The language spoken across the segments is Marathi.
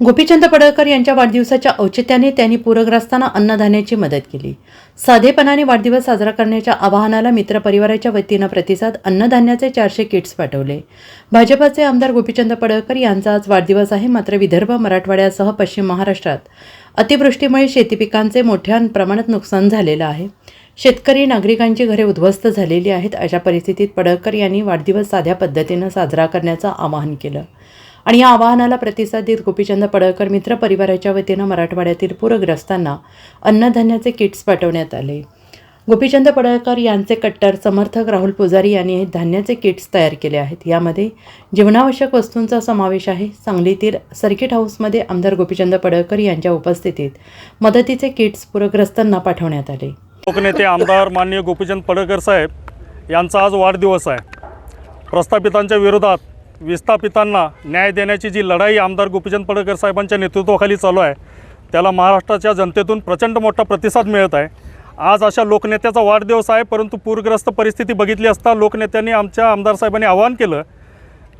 गोपीचंद पडळकर यांच्या वाढदिवसाच्या औचित्याने त्यांनी पूरग्रस्तांना अन्नधान्याची मदत केली. साधेपणाने वाढदिवस साजरा करण्याच्या आवाहनाला मित्रपरिवाराच्या वतीनं प्रतिसाद अन्नधान्याचे चारशे किट्स पाठवले. भाजपाचे आमदार गोपीचंद पडळकर यांचा आज वाढदिवस आहे. मात्र विदर्भ मराठवाड्यासह पश्चिम महाराष्ट्रात अतिवृष्टीमुळे शेती पिकांचे मोठ्या प्रमाणात नुकसान झालेलं आहे. शेतकरी नागरिकांची घरे उद्ध्वस्त झालेली आहेत अशा परिस्थितीत पडळकर यांनी वाढदिवस साध्या पद्धतीनं साजरा करण्याचं आवाहन केलं. आणि या आवाहनाला प्रतिसाद देत गोपीचंद पडळकर मित्र परिवाराच्या वतीनं मराठवाड्यातील पूरग्रस्तांना अन्नधान्याचे किट्स पाठवण्यात आले. गोपीचंद पडळकर यांचे कट्टर समर्थक राहुल पुजारी यांनी हे धान्याचे किट्स तयार केले आहेत. यामध्ये जीवनावश्यक वस्तूंचा समावेश आहे. सांगलीतील सर्किट हाऊसमध्ये आमदार गोपीचंद पडळकर यांच्या उपस्थितीत मदतीचे किट्स पूरग्रस्तांना पाठवण्यात आले. लोकनेते आमदार माननीय गोपीचंद पडळकर साहेब यांचा आज वाढदिवस आहे. प्रस्थापितांच्या विरोधात विस्थापितांना न्याय देण्याची जी लढाई आमदार गोपीचंद पडळकर साहेबांच्या नेतृत्वाखाली चालू आहे त्याला महाराष्ट्राच्या जनतेतून प्रचंड मोठा प्रतिसाद मिळत आहे. आज अशा लोकनेत्याचा वाढदिवस आहे परंतु पूरग्रस्त परिस्थिती बघितली असता लोकनेत्यांनी आमच्या आमदार साहेबांनी आवाहन केलं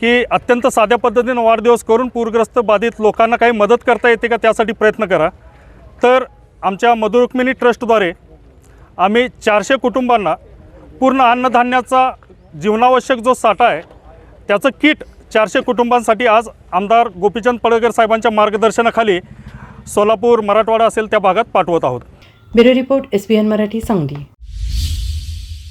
की अत्यंत साध्या पद्धतीनं वाढदिवस करून पूरग्रस्त बाधित लोकांना काही मदत करता येते का त्यासाठी प्रयत्न करा. तर आमच्या मधुरुक्मिणी ट्रस्टद्वारे आम्ही चारशे कुटुंबांना पूर्ण अन्नधान्याचा जीवनावश्यक जो साठा आहे त्याचं किट चारशे कुटुंबांसाठी आज आमदार गोपीचंद पडळकर साहेबांच्या मार्गदर्शनाखाली सोलापूर मराठवाडा असेल त्या भागात पाठवत आहोत. Bureau report S B N Marathi Sangli.